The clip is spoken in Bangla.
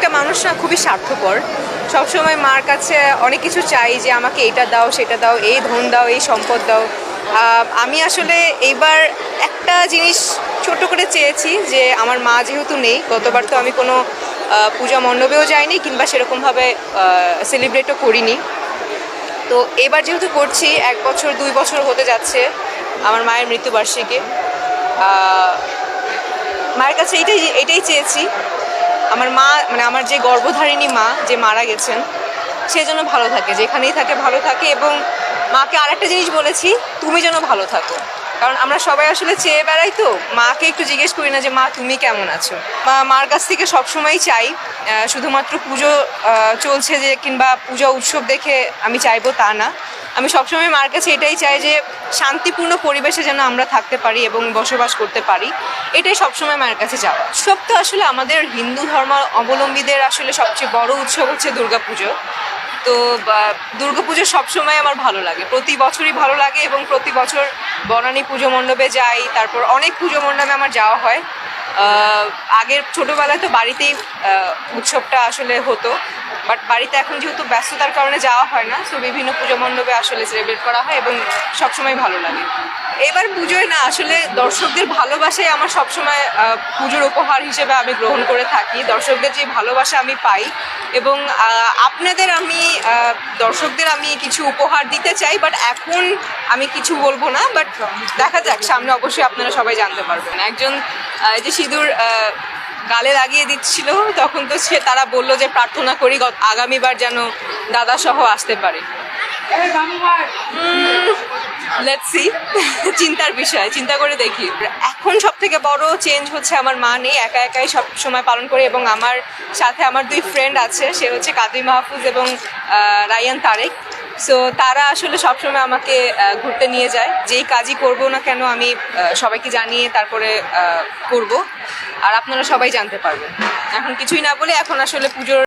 প্রত্যেকটা মানুষ না খুবই স্বার্থপর। সবসময় মার কাছে অনেক কিছু চাই যে আমাকে এটা দাও, সেটা দাও, এই ধন দাও, এই সম্পদ দাও। আমি আসলে এইবার একটা জিনিস ছোট করে চেয়েছি যে আমার মা যেহেতু নেই, গতবার তো আমি কোনো পূজা মণ্ডপেও যাইনি কিংবা সেরকমভাবে সেলিব্রেটও করিনি। তো এবার যেহেতু করছি, এক বছর, দুই বছর হতে যাচ্ছে আমার মায়ের মৃত্যুবার্ষিকী। মায়ের কাছে এইটাই এটাই চেয়েছি। আমার মা মানে আমার যে গর্ভধারিণী মা যে মারা গেছেন, সে যেন ভালো থাকে, যেখানেই থাকে ভালো থাকে এবং মাকে আরেকটা জিনিস বলেছি, তুমি যেন ভালো থাকো। কারণ আমরা সবাই আসলে চেয়ে বেড়াই তো। মাকে একটু জিজ্ঞেস করি না যে, মা, তুমি কেমন আছো? মা মার কাছ থেকে সবসময় চাই। শুধুমাত্র পুজো চলছে যে, কিংবা পূজা উৎসব দেখে আমি চাইব তা না। আমি সবসময় মার কাছে এটাই চাই যে, শান্তিপূর্ণ পরিবেশে যেন আমরা থাকতে পারি এবং বসবাস করতে পারি। এটাই সবসময় মায়ের কাছে যাওয়া। উৎসব তো আসলে আমাদের হিন্দু ধর্ম অবলম্বীদের আসলে সবচেয়ে বড় উৎসব হচ্ছে দুর্গাপুজো। তো দুর্গা দুর্গাপুজো সবসময় আমার ভালো লাগে। প্রতি বছরই ভালো লাগে এবং প্রতি বছর বনানী পুজো মণ্ডপে যাই, তারপর অনেক পুজো মণ্ডপে আমার যাওয়া হয়। আগের ছোটোবেলায় তো বাড়িতেই উৎসবটা আসলে হতো বাট বাড়িতে এখন যেহেতু ব্যস্ততার কারণে যাওয়া হয় না তো বিভিন্ন পুজো মণ্ডপে আসলে সেলিব্রেট করা হয় এবং সবসময় ভালো লাগে। এবার পুজোয় না, আসলে দর্শকদের ভালোবাসাই আমার সবসময় পুজোর উপহার হিসেবে আমি গ্রহণ করে থাকি। দর্শকদের যে ভালোবাসা আমি পাই এবং আপনাদের আমি দর্শকদের আমি কিছু উপহার দিতে চাই বাট এখন আমি কিছু বলব না বাট দেখা যাক, সামনে অবশ্যই আপনারা সবাই জানতে পারবেন। একজন এই যে সিঁদুর গালে লাগিয়ে দিচ্ছিল তখন তো সে তারা বলল যে প্রার্থনা করি আগামীবার যেন দাদা সহ আসতে পারে। লেটস চিন্তার বিষয় চিন্তা করে দেখি। এখন সব থেকে বড় চেঞ্জ হচ্ছে আমার মা নেই একা একাই সব সময় পালন করে এবং আমার সাথে আমার দুই ফ্রেন্ড আছে সে হচ্ছে কাদি মাহফুজ এবং রায়ান তারেক। সো তারা আসলে সবসময় আমাকে ঘুরতে নিয়ে যায়। যেই কাজই করব না কেন আমি সবাইকে জানিয়ে তারপরে করব। আর আপনারা সবাই জানতে পারবেন। এখন কিছুই না বলে এখন আসলে পুজোর